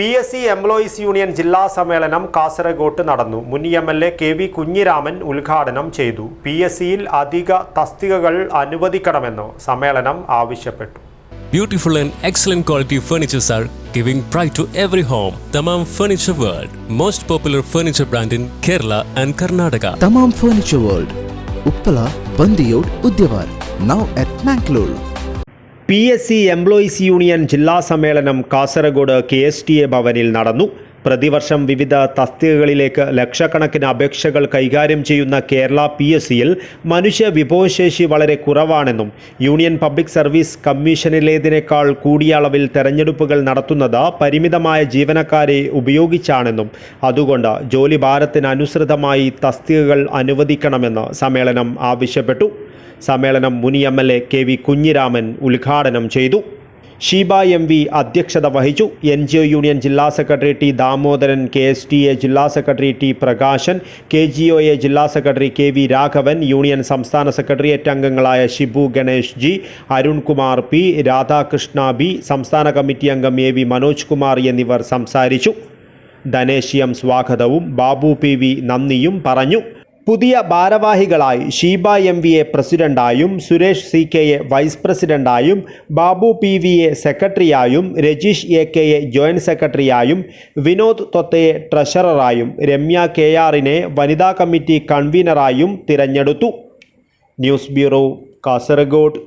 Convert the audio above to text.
P S C employees union ജില്ലാ സമ്മേളനം കാസർഗോട്ട് നടന്നു മുൻ M L A K V Kunhiraman ഉദ്ഘാടനം ചെയ്തു പി എസ് സിയിൽ അധിക തസ്തികകൾ അനുവദിക്കണമെന്ന് സമ്മേളനം ആവശ്യപ്പെട്ടു Beautiful and excellent quality furnitures are giving pride to every home. Tamam Furniture World, most popular furniture brand in Kerala and Karnataka. Tamam Furniture World, Uppala, Bandiyod, Udyawar. Now at Mangalore. P S C employees union ജില്ലാ സമ്മേളനം Kasaragod K S T A ഭവനിൽ നടന്നു. പ്രതിവർഷം വിവിധ തസ്തികകളിലേക്ക് ലക്ഷക്കണക്കിന് അപേക്ഷകൾ കൈകാര്യം ചെയ്യുന്ന കേരള പി എസ് സിയിൽ മനുഷ്യ വിഭവശേഷി വളരെ കുറവാണെന്നും യൂണിയൻ പബ്ലിക് സർവീസ് കമ്മീഷനിലേതിനേക്കാൾ കൂടിയ അളവിൽ തെരഞ്ഞെടുപ്പുകൾ നടത്തുന്നത് പരിമിതമായ ജീവനക്കാരെ ഉപയോഗിച്ചാണെന്നും അതുകൊണ്ട് ജോലി ഭാരത്തിനനുസൃതമായി തസ്തികകൾ അനുവദിക്കണമെന്ന് സമ്മേളനം ആവശ്യപ്പെട്ടു. സമ്മേളനം മുനി M L A K V Kunhiraman ഉദ്ഘാടനം ചെയ്തു. ഷീബ എം വി അധ്യക്ഷത വഹിച്ചു. എൻ ജി ഒ യൂണിയൻ ജില്ലാ secretary T Damodaran K S T A ജില്ലാ secretary T Prakashan K G O A ജില്ലാ secretary K V Raghavan union സംസ്ഥാന secretariat അംഗങ്ങളായ Shibu Ganesh G Arunkumar P Radhakrishna B സംസ്ഥാന committee അംഗം A V Manoj Kumar എന്നിവർ സംസാരിച്ചു. Dhanesh M സ്വാഗതവും Babu P V നന്ദിയും പറഞ്ഞു. പുതിയ ഭാരവാഹികളായി Sheeba M V A പ്രസിഡന്റായും Suresh C K A vice പ്രസിഡന്റായും Babu P V A സെക്രട്ടറിയായും Rajeesh A K A joint സെക്രട്ടറിയായും Vinod തൊത്തയെ ട്രഷററായും രമ്യ കെ ആറിനെ വനിതാ കമ്മിറ്റി കൺവീനറായും തിരഞ്ഞെടുത്തു. News bureau Kasaragod.